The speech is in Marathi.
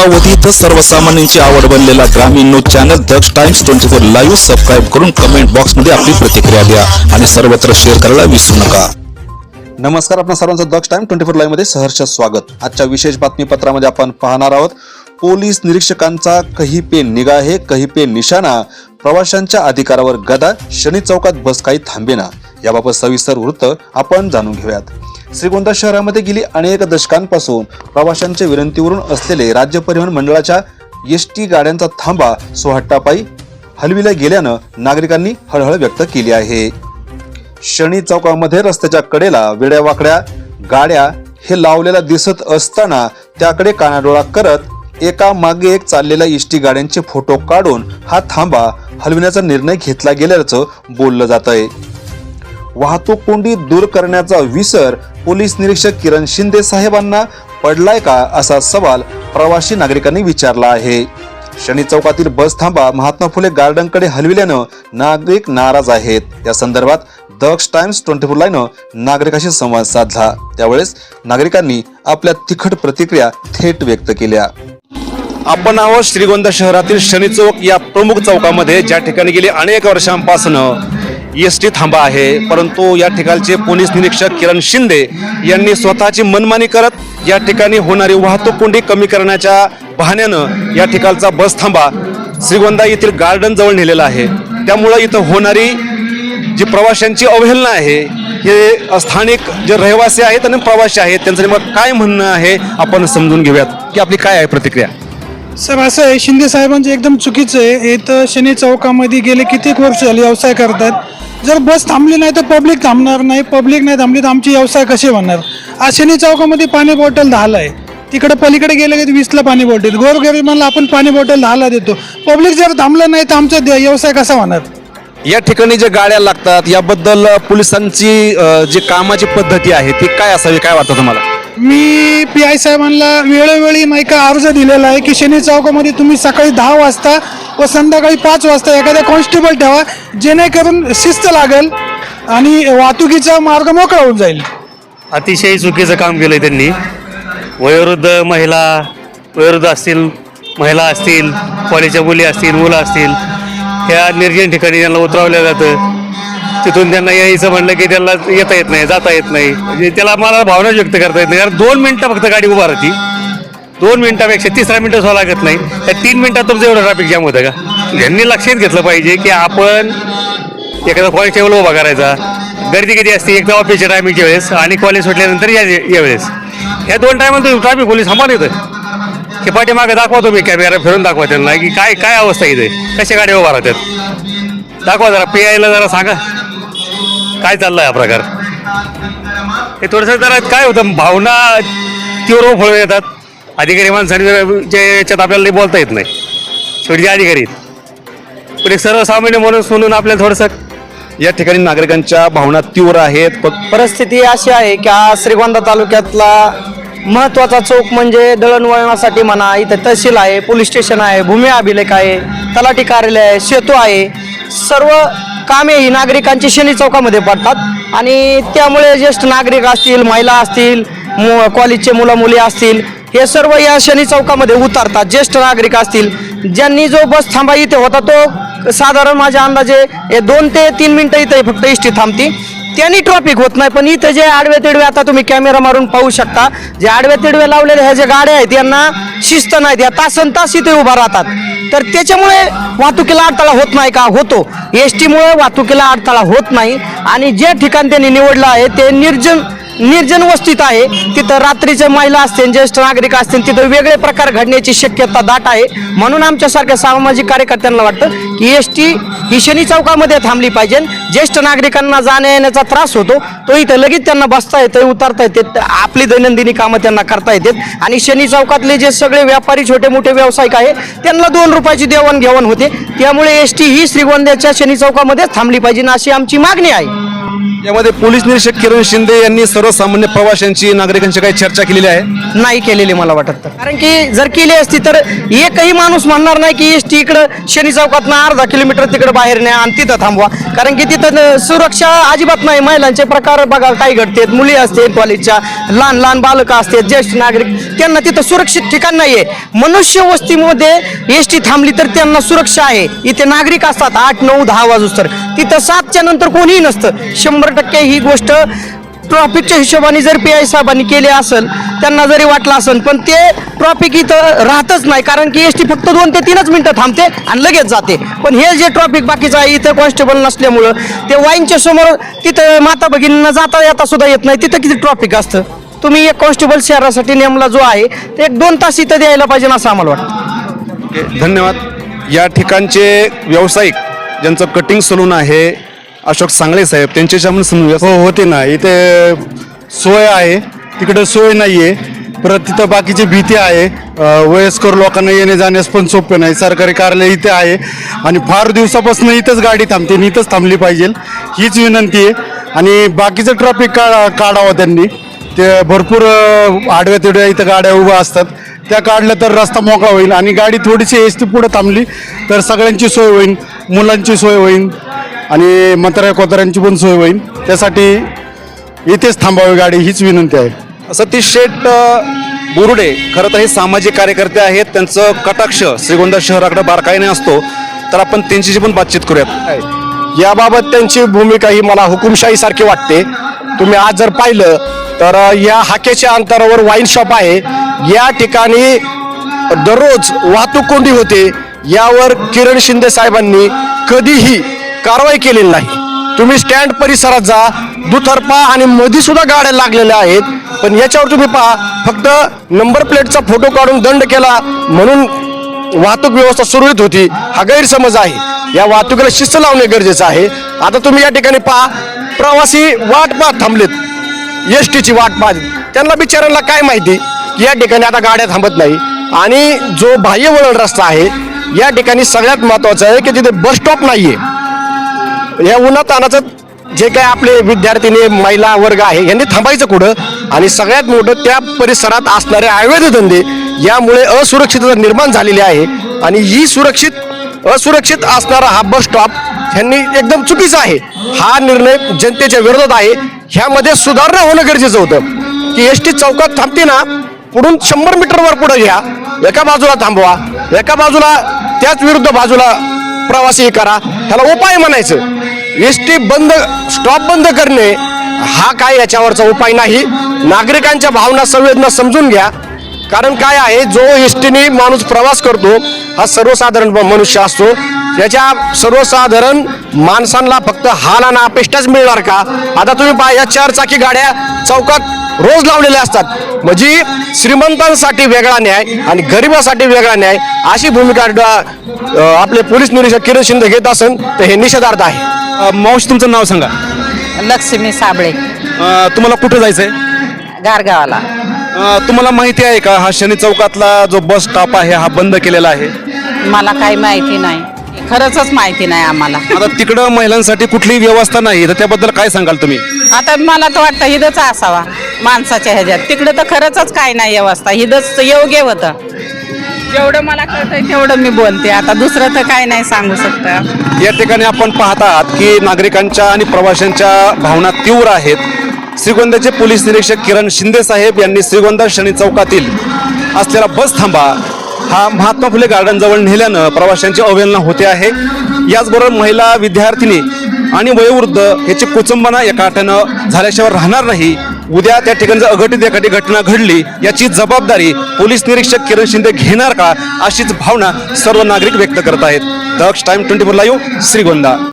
अल्पावधीत सर्वसामान्यांची आवड बनलेला ग्रामीण news channel Daksh times twenty four live subscribe करून कमेंट बॉक्समध्ये आपली प्रतिक्रिया द्या आणि सर्वत्र शेअर करायला विसरू नका. नमस्कार आपण सर्वांचं दक्ष टाइम ट्वेंटी फोर लाईव्हमध्ये सहर्ष स्वागत. आजच्या विशेष बातमीपत्रामध्ये आपण पाहणार आहोत पोलीस निरीक्षकांचा कही पे निगा हे कही पे निशाणा प्रवाशांच्या अधिकारावर गदा शनी चौकात बस काही थांबेना. याबाबत सविस्तर वृत्त आपण जाणून घेऊयात. श्रीगोंदा शहरामध्ये गेली अनेक दशकांपासून प्रवाशांच्या विनंतीवरून असलेले राज्य परिवहन मंडळाच्या एस टी गाड्यांचा थांबा सोहट्टापायी हलविला गेल्यानं नागरिकांनी हळहळ व्यक्त केली आहे. शनी चौकामध्ये रस्त्याच्या कडेला वेड्यावाकड्या गाड्या हे लावलेल्या दिसत असताना त्याकडे कानाडोळा करत एका मागे एक चाललेल्या इष्टी गाड्यांचे फोटो काढून हा थांबा हलविण्याचा निर्णय घेतला गेल्याचं बोललं जात आहे वाहतूक कोंडी दूर करण्याचा विसर पोलीस निरीक्षक किरण शिंदे साहेबांना पडलाय का असा सवाल प्रवासी नागरिकांनी विचारला आहे. शनी चौकातील बस थांबा महात्मा फुले गार्डनकडे हलविल्यानं नागरिक नाराज आहेत. या संदर्भात दक्ष टाइम्स ट्वेंटी फोर लाईनं नागरिकांशी संवाद साधला. त्यावेळेस नागरिकांनी आपल्या तिखट प्रतिक्रिया थेट व्यक्त केल्या. आपण आहोत श्रीगोंदा शहरातील शनी चौक या प्रमुख चौकामध्ये. ज्या ठिकाणी गेली अनेक वर्षांपासून एस टी थांबा आहे. परंतु या ठिकाणचे पोलीस निरीक्षक किरण शिंदे यांनी स्वतःची मनमानी करत या ठिकाणी होणारी वाहतूक कोंडी कमी करण्याच्या बहाण्यानं या ठिकाणचा बस थांबा. श्रीगोंदा येथील गार्डन जवळ नेलेला आहे. त्यामुळं इथं होणारी जी प्रवाशांची अवहेलना आहे हे स्थानिक जे रहिवासी आहेत आणि प्रवासी आहेत त्यांचं नेमकं काय म्हणणं आहे आपण समजून घेऊयात. की आपली काय आहे प्रतिक्रिया? सर असं आहे शिंदे साहेबांचं एकदम चुकीचं आहे. इथं शनी चौकामध्ये गेले कित्येक वर्ष झाले व्यवसाय करतात. जर बस थांबली नाही तर पब्लिक थांबणार नाही. पब्लिक नाही थांबली तर आमची व्यवसाय कसे होणार? आशिनी चौकामध्ये पाणी बॉटल दहाला आहे तिकडे पलीकडे गेले की वीसला पाणी बॉटल गोरगरिबांना आपण पाणी बॉटल दहाला देतो. पब्लिक जर थांबलं नाही तर आमचा दे- व्यवसाय कसा होणार? या ठिकाणी ज्या गाड्या लागतात याबद्दल पोलिसांची अ, जी कामाची पद्धती आहे ती काय असावी? काय वाटतं तुम्हाला? मी पी आय साहेबांना वेळोवेळी नाही अर्ज दिलेला आहे की शनी चौकामध्ये तुम्ही सकाळी दहा वाजता व संध्याकाळी पाच वाजता एखादा कॉन्स्टेबल ठेवा जेणेकरून शिस्त लागेल आणि वाहतुकीचा मार्ग मोकळा होऊन जाईल. अतिशय चुकीचं काम केलं आहे त्यांनी. वयोवृद्ध महिला वयोवृद्ध असतील महिला असतील कॉलेजच्या मुली असतील मुलं असतील ह्या निर्जन ठिकाणी यांना उतरवलं जातं. तिथून त्यांना यायचं म्हणलं की त्याला येता येत नाही जाता येत नाही. म्हणजे त्याला मला भावना व्यक्त करता येत नाही. कारण दोन मिनटं फक्त गाडी उभा राहती. दोन मिनटापेक्षा तिसरा मिनटं सुद्धा लागत नाही. त्या तीन मिनटात तुमचं एवढं ट्रॅफिक जाम होतं का? यांनी लक्षात घेतलं पाहिजे की आपण एखादा कॉन्स्टेबल उभा करायचा. गर्दी किती असते? एक ऑफिसच्या टायमिंगच्या वेळेस आणि कॉलेज सुटल्यानंतर या यावेळेस ह्या दोन टायमात ट्रॅफिक पोलीस समान येतं की पाठीमागे दाखवा तुम्ही कॅमेरा फिरून दाखवा त्यांना की काय काय अवस्था इथे? कशा गाड्या उभा राहतात? दाखवा जरा पी आयला जरा सांगा. काय चाललंय हा प्रकार? हे थोडंसं जरा काय होतं भावना तीव्र फळ येतात. अधिकारी माणसांच्या याच्यात आपल्याला बोलता येत नाही. शेवटी जे अधिकारी. आहेत. पण एक सर्वसामान्य म्हणून म्हणून आपल्याला थोडंसं या ठिकाणी नागरिकांच्या भावना तीव्र आहेत. परिस्थिती अशी आहे की आज श्रीगोंदा तालुक्यातला महत्त्वाचा चौक म्हणजे दळणवळणासाठी म्हणा इथं तहसील आहे पोलीस स्टेशन आहे भूमी अभिलेख आहे तलाठी कार्यालय आहे सेतू आहे. सर्व कामे ही नागरिकांची शनी चौकामध्ये पडतात. आणि त्यामुळे ज्येष्ठ नागरिक असतील महिला असतील मु कॉलेजचे मुलं मुली असतील हे सर्व या शनी चौकामध्ये उतरतात. ज्येष्ठ नागरिक असतील ज्यांनी जो बस थांबा इथे होता तो साधारण माझ्या अंदाजे दोन ते तीन मिनटं इथे फक्त एसटी थांबती. त्यांनी ट्रॉफिक होत नाही पण इथे जे आडवे तिडवे आता तुम्ही कॅमेरा मारून पाहू शकता. जे आडवे तिडवे लावलेले ह्या ज्या गाड्या आहेत यांना शिस्त नाही या तासन तास इथे उभा राहतात. तर त्याच्यामुळे वाहतुकीला अडथळा होत नाही का? होतो. एस टीमुळे वाहतुकीला अडथळा होत नाही. आणि जे ठिकाण त्यांनी निवडलं आहे ते निर्जन निर्जन वस्तीत आहे. तिथं रात्रीच्या महिला असतील ज्येष्ठ नागरिक असतील तिथं वेगळे प्रकार घडण्याची शक्यता दाट आहे. म्हणून आमच्यासारख्या सामाजिक कार्यकर्त्यांना वाटतं की एस टी ही शनी चौकामध्ये थांबली पाहिजे. ज्येष्ठ नागरिकांना जाण्या येण्याचा त्रास होतो. तो इथं लगेच त्यांना बसता येतं उतरता येते आपली दैनंदिनी कामं त्यांना करता येतात. आणि शनी चौकातले जे सगळे व्यापारी छोटे मोठे व्यावसायिक आहे त्यांना दोन रुपयाची देवाणघेवाण होते. त्यामुळे एस टी ही श्रीगोंद्याच्या शनी चौकामध्येच थांबली पाहिजे अशी आमची मागणी आहे. यामध्ये पोलीस निरीक्षक किरण शिंदे यांनी सर्वसामान्य प्रवाशांची नागरिकांची काही चर्चा केलेली आहे? नाही केलेली मला वाटत कारण की जर केली असती तर एकही माणूस म्हणणार नाही की एस टी इकडं शनी चौकात अर्धा किलोमीटर तिकडं बाहेर न्या आणि तिथं थांबवा. कारण की तिथं सुरक्षा अजिबात नाही. महिलांचे प्रकार बघा काय घडतात मुली असते कॉलेजच्या लहान लहान बालकं असतात ज्येष्ठ नागरिक त्यांना तिथं सुरक्षित ठिकाण नाहीये. मनुष्य वस्तीमध्ये एस टी थांबली तर त्यांना सुरक्षा आहे. इथे नागरिक असतात आठ नऊ दहा वाजूस तर. तिथं सातच्या नंतर कोणीही नसतं. शंभर टक्के ही गोष्ट ट्रॉफिकच्या हिशोबाने जर पी आय साहेबांनी केले असेल त्यांना जरी वाटलं असेल पण ते ट्रॉफिक इथं राहतच नाही कारण की एस टी फक्त दोन ते तीनच मिनिटं थांबते आणि लगेच जाते. पण हे जे ट्रॉफिक बाकीचं आहे इथं कॉन्स्टेबल नसल्यामुळं ते वाईनच्या समोर तिथं माता भगिनींना जाता येता सुद्धा येत नाही तिथं किती ट्रॉफिक असतं? तुम्ही एक कॉन्स्टेबल शहरासाठी नेमला जो आहे ते एक दोन तास इथं द्यायला पाहिजे असं आम्हाला वाटतं. धन्यवाद. या ठिकाणचे व्यावसायिक ज्यांचं कटिंग सलून आहे अशोक सांगळे साहेब त्यांच्याशी आपण समजूया हो होते ना. इथे सोय आहे. तिकडे सोय नाही आहे परत तिथं बाकीची भीती आहे. अ, वयस्कर लोकांना येणे जाण्यास पण सोपे नाही. सरकारी कार्यालय इथे आहे. आणि फार दिवसापासून इथंच गाडी थांबते आणि इथंच थांबली पाहिजे. हीच विनंती आहे. आणि बाकीचं ट्रॅफिक काढा काढावं त्यांनी. ते भरपूर अ, आडव्या तिडव्या इथं गाड्या उभ्या असतात. त्या काढल्या तर रस्ता मोकळा होईल आणि गाडी थोडीशी एस टी पुढे थांबली तर सगळ्यांची सोय होईल मुलांची सोय होईल. आणि म्हाताऱ्या कोताऱ्यांची पण सोय होईल. त्यासाठी इथेच थांबावी गाडी हीच विनंती आहे. सतीश शेठ बोरुडे खरं तर हे सामाजिक कार्यकर्ते आहेत. त्यांचं कटाक्ष श्रीगोंदा शहराकडे बारकाईने असतो. तर आपण त्यांच्याशी पण बातचीत करूयात. याबाबत त्यांची भूमिका ही मला हुकुमशाही सारखी वाटते. तुम्ही आज जर पाहिलं तर या हाकेच्या अंतरावर वाईन शॉप आहे. या ठिकाणी दररोज वाहतूक कोंडी होते. यावर किरण शिंदे साहेबांनी कधीही कारवाई केलेली नाही. तुम्ही स्टँड परिसरात जा दुतर्फा आणि मधी सुद्धा गाड्या लागलेल्या आहेत पण याच्यावर तुम्ही पहा फक्त नंबर प्लेटचा फोटो काढून दंड केला म्हणून वाहतूक व्यवस्था सुरळीत होती हा गैरसमज आहे. या वाहतुकीला शिस्त लावणे गरजेचं आहे. आता तुम्ही या ठिकाणी पहा प्रवासी वाट पाहत थांबलेत. एस टीची वाट पाहत त्यांना बिचाऱ्यांना काय माहिती? की या ठिकाणी आता गाड्या थांबत नाही. आणि जो बाह्य वळण रस्ता आहे या ठिकाणी सगळ्यात महत्वाचं आहे की तिथे बस स्टॉप आहे या उन्हातानाचं जे काय आपले विद्यार्थिनी महिला वर्ग आहे यांनी थांबायचं कुठं? आणि सगळ्यात मोठं त्या परिसरात असणारे अवैध धंदे यामुळे असुरक्षितता निर्माण झालेली आहे. आणि ही सुरक्षित असुरक्षित असणारा हा बस स्टॉप ह्यांनी एकदम चुकीचा आहे. हा निर्णय जनतेच्या विरोधात आहे. ह्यामध्ये सुधारणा होणं गरजेचं होतं. की एस टी चौकात थांबते ना पुढून शंभर मीटरवर पुढे घ्या. एका बाजूला थांबवा. एका बाजूला त्याच विरुद्ध बाजूला प्रवासी करा. ह्याला उपाय म्हणायचं. एस टी बंद स्टॉप बंद करणे हा काय याच्यावरचा उपाय नाही. नागरिकांच्या भावना संवेदना समजून घ्या. कारण काय आहे जो एस टीने माणूस प्रवास करतो हा सर्वसाधारण मनुष्य असतो. याच्या सर्वसाधारण माणसांना फक्त हाल आणि अपेष्टाच मिळणार का? आता तुम्ही पहा या चार चाकी गाड्या चौकात रोज लावलेल्या असतात. म्हणजे श्रीमंतांसाठी वेगळा न्याय आणि गरिबासाठी वेगळा न्याय अशी भूमिका आपले पोलीस निरीक्षक किरण शिंदे घेत असन तर हे निषेधार्थ आहे. मावशी तुमचं नाव सांगा. लक्ष्मी साबळे. अ, तुम्हाला कुठे जायचंय? गारगावाला. अ, तुम्हाला माहिती आहे का हा शनी चौकातला जो बस स्टॉप आहे हा बंद केलेला आहे? मला काही माहिती नाही. खरंच माहिती नाही आम्हाला. आता तिकडं महिलांसाठी कुठलीही व्यवस्था नाही तर त्याबद्दल काय सांगाल तुम्ही? आता मला तर वाटतं हिदच असावा माणसाच्या ह्याच्यात. तिकडं तर खरंच काय नाही व्यवस्था हिदच योग्य होतं. जेवढं मला कळतंय तेवढं मी बोलते. आता दुसरं तर काय नाही सांगू शकता. या ठिकाणी आपण पाहत आहात की नागरिकांच्या आणि प्रवाशांच्या भावना तीव्र आहेत. श्रीगोंद्याचे पोलीस निरीक्षक किरण शिंदे साहेब यांनी श्रीगोंदा शनी चौकातील असलेला बस थांबा. हा महात्मा फुले गार्डन जवळ नेल्यानं प्रवाशांची अवहेलना होते आहे. याचबरोबर महिला विद्यार्थिनी आणि वयोवृद्ध याची कुचंबना एकाट्यानं झाल्याशिवाय राहणार नाही. उद्या त्या ठिकाणी अघटित एखादी घटना घडली याची जबाबदारी पोलीस निरीक्षक किरण शिंदे घेणार का अशीच भावना सर्व नागरिक व्यक्त करत आहेत. Daksh time twenty four live Shrigonda.